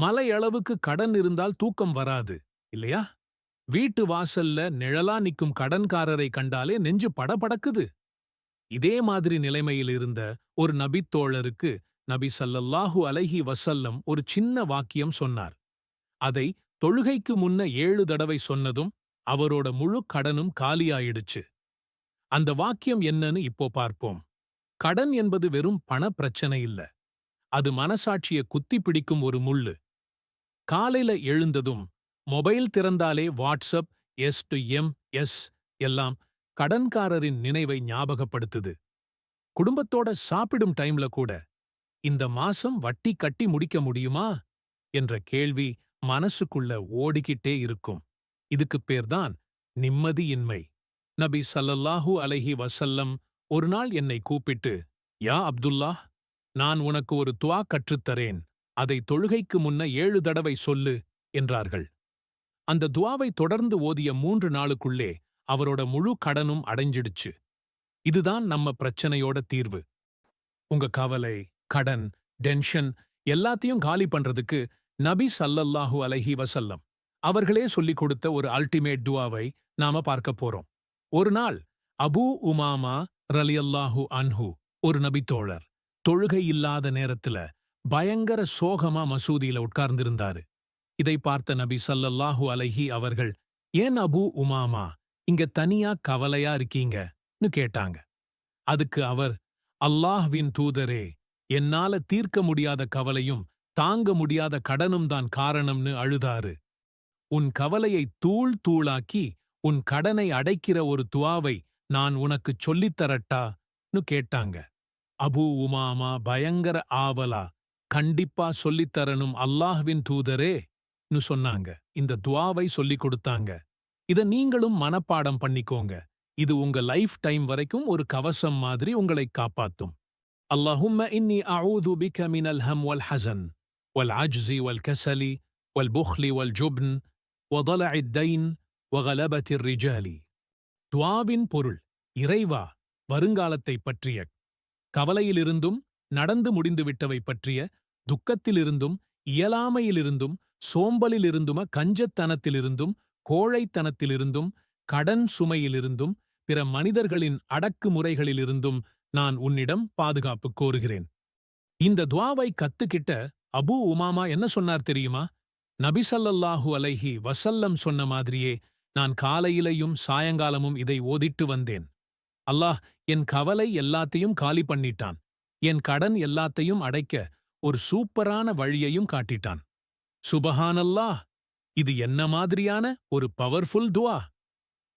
மலையளவுக்கு கடன் இருந்தால் தூக்கம் வராது இல்லையா? வீட்டு வாசல்ல நிழலா நிக்கும் கடன்காரரை கண்டாலே நெஞ்சு படபடக்குது. இதே மாதிரி நிலைமையில் இருந்த ஒரு நபித்தோழருக்கு நபி சல்லல்லாஹு அலைஹி வசல்லம் ஒரு சின்ன வாக்கியம் சொன்னார். அதை தொழுகைக்கு முன்ன ஏழு தடவை சொன்னதும் அவரோட முழு கடனும் காலியாயிடுச்சு. அந்த வாக்கியம் என்னன்னு இப்போ பார்ப்போம். கடன் என்பது வெறும் பண பிரச்சனை இல்ல. அது மனசாட்சிய குத்தி பிடிக்கும் ஒரு முள்ளு. காலையில எழுந்ததும் மொபைல் திறந்தாலே WhatsApp S to M S எல்லாம் கடன்காரரின் நினைவை ஞாபகப்படுத்துது. குடும்பத்தோட சாப்பிடும் டைம்ல கூட இந்த மாசம் வட்டி கட்டி முடிக்க முடியுமா? என்ற கேள்வி மனசுக்குள்ள ஓடிக்கிட்டே இருக்கும். இதுக்குப் பேர்தான் நிம்மதியின்மை. நபி சல்லல்லாஹூ அலைஹி வசல்லம் ஒரு நாள் என்னை கூப்பிட்டு யா அப்துல்லாஹ் நான் உனக்கு ஒரு துவா கற்றுத்தரேன். அதை தொழுகைக்கு முன்ன ஏழு தடவை சொல்லு என்றார்கள். அந்த துவாவை தொடர்ந்து ஓதிய மூன்று நாளுக்குள்ளே அவரோட முழு கடனும் அடைஞ்சிடுச்சு. இதுதான் நம்ம பிரச்சனையோட தீர்வு. உங்க கவலை கடன் டென்ஷன் எல்லாத்தையும் காலி பண்றதுக்கு நபி சல்லல்லாஹூ அலஹி வசல்லம் அவர்களே சொல்லிக் கொடுத்த ஒரு அல்டிமேட் துவாவை நாம பார்க்க போறோம். ஒரு நாள் அபூ உமாமா ரலியல்லாஹு அன்ஹு ஒரு நபித்தோழர் தொழுகை இல்லாத நேரத்துல பயங்கர சோகமா மசூதியில உட்கார்ந்திருந்தாரு. இதை பார்த்த நபி சல்லல்லாஹு அலைஹி அவர்கள் ஏன் அபூ உமாமா இங்க தனியா கவலையா இருக்கீங்கன்னு கேட்டாங்க. அதுக்கு அவர் அல்லாஹ்வின் தூதரே என்னால தீர்க்க முடியாத கவலையும் தாங்க முடியாத கடனும் தான் காரணம்னு அழுதாரு. உன் கவலையை தூள் தூளாக்கி உன் கடனை அடைக்கிற ஒரு துவாவை நான் உனக்குச் சொல்லித் கேட்டாங்க. அபூ உமாமா பயங்கர ஆவலா கண்டிப்பா சொல்லித் தரணும் அல்லாஹ்வின் தூதரே னு சொன்னாங்க இந்த துவாவை சொல்லிக் கொடுத்தாங்க இத நீங்களும் மனப்பாடம் பண்ணிக்கோங்க இது உங்க லைஃப் டைம் வரைக்கும் ஒரு கவசம் மாதிரி உங்களை காப்பாத்தும் اللهم إني أعوذ بك من الهم والحزن والعجز والكسل والبخل والجبن وضلع الدين وغلبة الرجال துவாவின் பொருள் இறைவா வருங்காலத்தைப் பற்றிய கவலையிலிருந்தும் நடந்து முடிந்துவிட்டவை பற்றிய துக்கத்திலிருந்தும் இயலாமையிலிருந்தும் சோம்பலிலிருந்தும கஞ்சத்தனத்திலிருந்தும் கோழைத்தனத்திலிருந்தும் கடன் சுமையிலிருந்தும் பிற மனிதர்களின் அடக்குமுறைகளிலிருந்தும் நான் உன்னிடம் பாதுகாப்பு கோருகிறேன். இந்த துவாவை கத்துக்கிட்ட அபூ உமாமா என்ன சொன்னார் தெரியுமா? நபிசல்லல்லாஹு அலைஹி வசல்லம் சொன்ன மாதிரியே நான் காலையிலையும் சாயங்காலமும் இதை ஓதிட்டு வந்தேன். அல்லாஹ் என் கவலை எல்லாத்தையும் காலி பண்ணிட்டான். என் கடன் எல்லாத்தையும் அடைக்க ஒரு சூப்பரான வழியையும் காட்டிட்டான். சுபஹானல்லா இது என்ன மாதிரியான ஒரு பவர்ஃபுல் துவா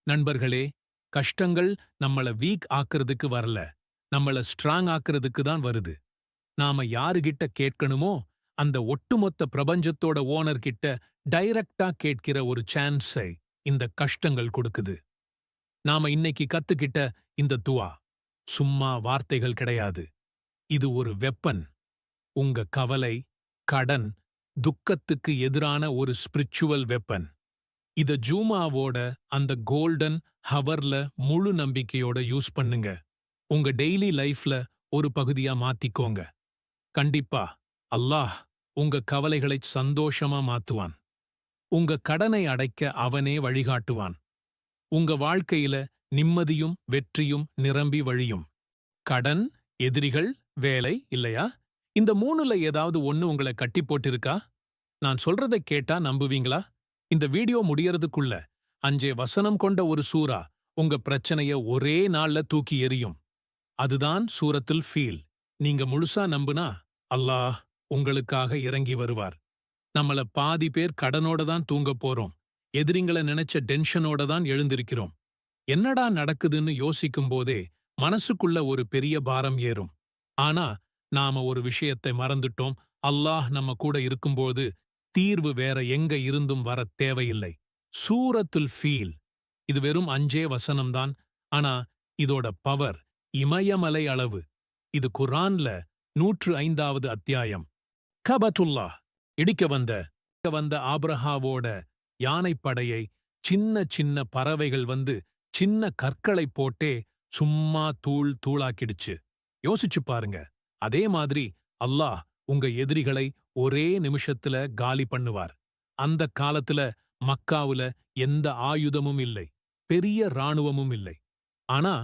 நண்பர்களே கஷ்டங்கள் நம்மள வீக் ஆக்குறதுக்கு வரல. நம்மள ஸ்ட்ராங் ஆக்குறதுக்கு தான் வருது. நாம யாருகிட்ட கேட்கணுமோ அந்த ஒட்டுமொத்த பிரபஞ்சத்தோட ஓனர் கிட்ட டைரக்டா கேட்கிற ஒரு சான்ஸை இந்த கஷ்டங்கள் கொடுக்குது. நாம இன்னைக்கு கத்துக்கிட்ட இந்த துவா சும்மா வார்த்தைகள் கிடையாது. இது ஒரு வெப்பன். உங்க கவலை கடன் துக்கத்துக்கு எதிரான ஒரு ஸ்பிரிச்சுவல் வெப்பன் இத ஜூமாவோட அந்த கோல்டன் ஹவர்ல முழு நம்பிக்கையோட யூஸ் பண்ணுங்க. உங்க டெய்லி லைஃப்ல ஒரு பகுதியா மாத்திக்கோங்க. கண்டிப்பா அல்லாஹ் உங்க கவலைகளை சந்தோஷமா மாத்துவான். உங்க கடனை அடைக்க அவனே வழிகாட்டுவான். உங்க வாழ்க்கையில நிம்மதியும் வெற்றியும் நிரம்பி வழியும். கடன் எதிரிகள் வேலை இல்லையா? இந்த மூணுல ஏதாவது ஒன்னு உங்களை கட்டி போட்டிருக்கா? நான் சொல்றதை கேட்டா நம்புவீங்களா? இந்த வீடியோ முடியறதுக்குள்ள அஞ்சே வசனம் கொண்ட ஒரு சூரா உங்க பிரச்சனைய ஒரே நாள்ல தூக்கி எறியும். அதுதான் சூரத்துல் ஃபீல். நீங்க முழுசா நம்புனா அல்லாஹ் உங்களுக்காக இறங்கி வருவார். நம்மள பாதி பேர் கடனோட தான் தூங்க போறோம். எதிரிங்களை நினைச்ச டென்ஷனோட தான் எழுந்திருக்கிறோம். என்னடா நடக்குதுன்னு யோசிக்கும் போதே மனசுக்குள்ள ஒரு பெரிய பாரம் ஏறும். ஆனா நாம ஒரு விஷயத்தை மறந்துட்டோம். அல்லாஹ் நம்ம கூட இருக்கும்போது தீர்வு வேற எங்க இருந்தும் வர தேவையில்லை. சூரத்துல் ஃபீல் இது வெறும் அஞ்சே வசனம்தான். ஆனா இதோட பவர் இமயமலை அளவு. இது குர்ஆன்ல நூற்று ஐந்தாவது அத்தியாயம். கபத்துல்லா இடிக்க வந்த வந்த ஆப்ரஹாவோட யானைப்படையை சின்ன சின்ன பறவைகள் வந்து சின்ன கற்களைப் போட்டே சும்மா தூள் தூளாக்கிடுச்சு. யோசிச்சு பாருங்க. அதே மாதிரி அல்லாஹ் உங்க எதிரிகளை ஒரே நிமிஷத்துல காலி பண்ணுவார். அந்த காலத்துல மக்காவுல எந்த ஆயுதமும் இல்லை. பெரிய ராணுவமும் இல்லை. ஆனா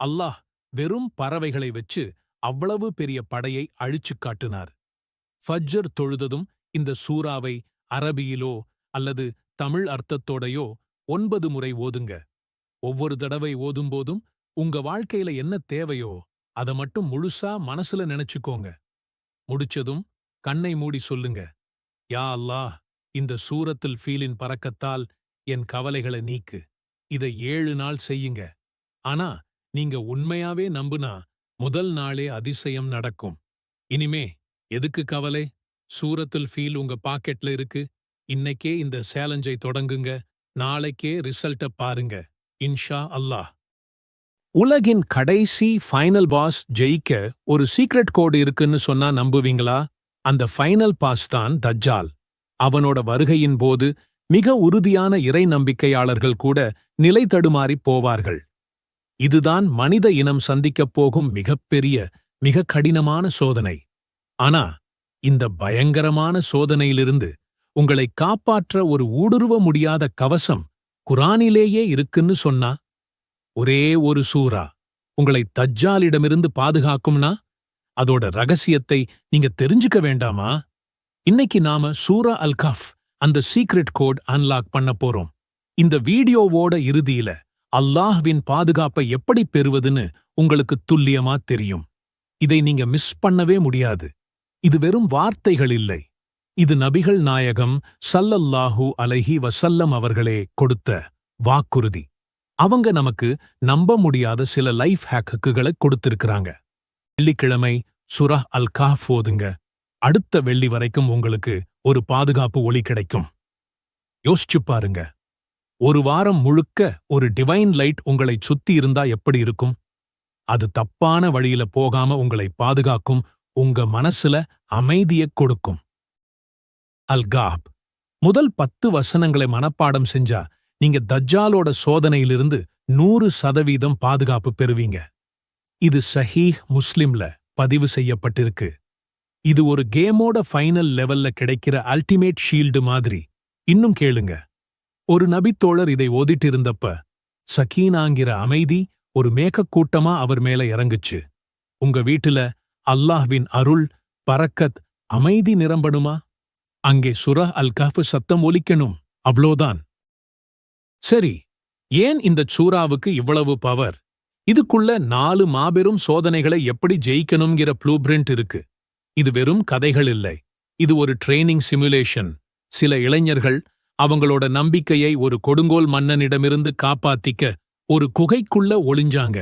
அல்லாஹ் வெறும் பறவைகளை வச்சு அவ்வளவு பெரிய படையை அழிச்சுக் காட்டினார். ஃபஜ்ஜர் தொழுததும் இந்த சூறாவை அரபியிலோ அல்லது தமிழ் அர்த்தத்தோடையோ ஒன்பது முறை ஓதுங்க. ஒவ்வொரு தடவை ஓதும்போதும் உங்க வாழ்க்கையில என்ன தேவையோ அத மட்டும் முழுசா மனசுல நினைச்சுக்கோங்க. முடிச்சதும் கண்ணை மூடி சொல்லுங்க. யா அல்லாஹ் இந்த சூரத்தில் ஃபீலின் பறக்கத்தால் என் கவலைகளை நீக்கு. இதை ஏழு நாள் செய்யுங்க. ஆனா நீங்க உண்மையாவே நம்புனா முதல் நாளே அதிசயம் நடக்கும். இனிமே எதுக்கு கவலை? சூரத்துல் ஃபீல் உங்க பாக்கெட்ல இருக்கு. இன்னைக்கே இந்த சேலஞ்சை தொடங்குங்க. நாளைக்கே ரிசல்ட்ட பாருங்க. இன்ஷா அல்லாஹ். உலகின் கடைசி ஃபைனல் பாஸ் ஜெயிக்க ஒரு சீக்ரெட் கோடு இருக்குன்னு சொன்னா நம்புவீங்களா? அந்த ஃபைனல் பாஸ் தான் தஜ்ஜால். அவனோட வருகையின் போது மிக உறுதியான இறை நம்பிக்கையாளர்கள் கூட நிலை தடுமாறிப் போவார்கள். இதுதான் மனித இனம் சந்திக்கப் போகும் மிகப்பெரிய மிக கடினமான சோதனை. ஆனா இந்த பயங்கரமான சோதனையிலிருந்து உங்களை காப்பாற்ற ஒரு ஊடுருவ முடியாத கவசம் குரானிலேயே இருக்குன்னு சொன்னா ஒரே ஒரு சூரா உங்களை தஜ்ஜாலிடமிருந்து பாதுகாக்கும்னா அதோட ரகசியத்தை நீங்க தெரிஞ்சுக்க வேண்டாமா? இன்னைக்கு நாம சூரா அல் கஃப் அந்த சீக்ரெட் கோட் அன்லாக் பண்ண போறோம். இந்த வீடியோவோட இறுதியில அல்லாஹ்வின் பாதுகாப்பை எப்படி பெறுவதுன்னு உங்களுக்கு துல்லியமா தெரியும். இதை நீங்க மிஸ் பண்ணவே முடியாது. இது வெறும் வார்த்தைகள் இல்லை. இது நபிகள் நாயகம் சல்லல்லாஹு அலைஹி வசல்லம் அவர்களே கொடுத்த வாக்குறுதி. அவங்க நமக்கு நம்ப முடியாத சில லைஃப் ஹேக்குகளை கொடுத்திருக்கிறாங்க. வெள்ளிக்கிழமை சுரா அல் காஃப் ஓதுங்க அடுத்த வெள்ளி வரைக்கும் உங்களுக்கு ஒரு பாதுகாப்பு ஒளி கிடைக்கும். யோசிச்சு பாருங்க. ஒரு வாரம் முழுக்க ஒரு டிவைன் லைட் உங்களை சுத்தி இருந்தா எப்படி இருக்கும்? அது தப்பான வழியில போகாம உங்களை பாதுகாக்கும் உங்க மனசுல அமைதியை கொடுக்கும். அல்காப் முதல் பத்து வசனங்களை மனப்பாடம் செஞ்சா நீங்க தஜ்ஜாலோட சோதனையிலிருந்து நூறு சதவீதம் பாதுகாப்பு பெறுவீங்க. இது சஹீஹ் முஸ்லிம்ல பதிவு செய்யப்பட்டிருக்கு. இது ஒரு கேமோட ஃபைனல் லெவல்ல கிடைக்கிற அல்டிமேட் ஷீல்டு மாதிரி. இன்னும் கேளுங்க. ஒரு நபித்தோழர் இதை ஓதிட்டு இருந்தப்ப சகீனாங்கிற அமைதி ஒரு மேகக்கூட்டமா அவர் மேல இறங்குச்சு. உங்க வீட்டுல அல்லாஹ்வின் அருள் பறக்கத் அமைதி நிரம்பணுமா? அங்கே சுர அல் கஃப் சத்தம் ஒலிக்கணும். அவ்ளோதான். சரி ஏன் இந்த சூறாவுக்கு இவ்வளவு பவர் இதுக்குள்ள நாலு மாபெரும் சோதனைகளை எப்படி ஜெயிக்கணுங்கிற ப்ளூ பிரிண்ட் இருக்கு. இது வெறும் கதைகள் இல்லை. இது ஒரு ட்ரெய்னிங் சிமுலேஷன் சில இளைஞர்கள் அவங்களோட நம்பிக்கையை ஒரு கொடுங்கோல் மன்னனிடமிருந்து காப்பாத்திக்க ஒரு குகைக்குள்ள ஒளிஞ்சாங்க.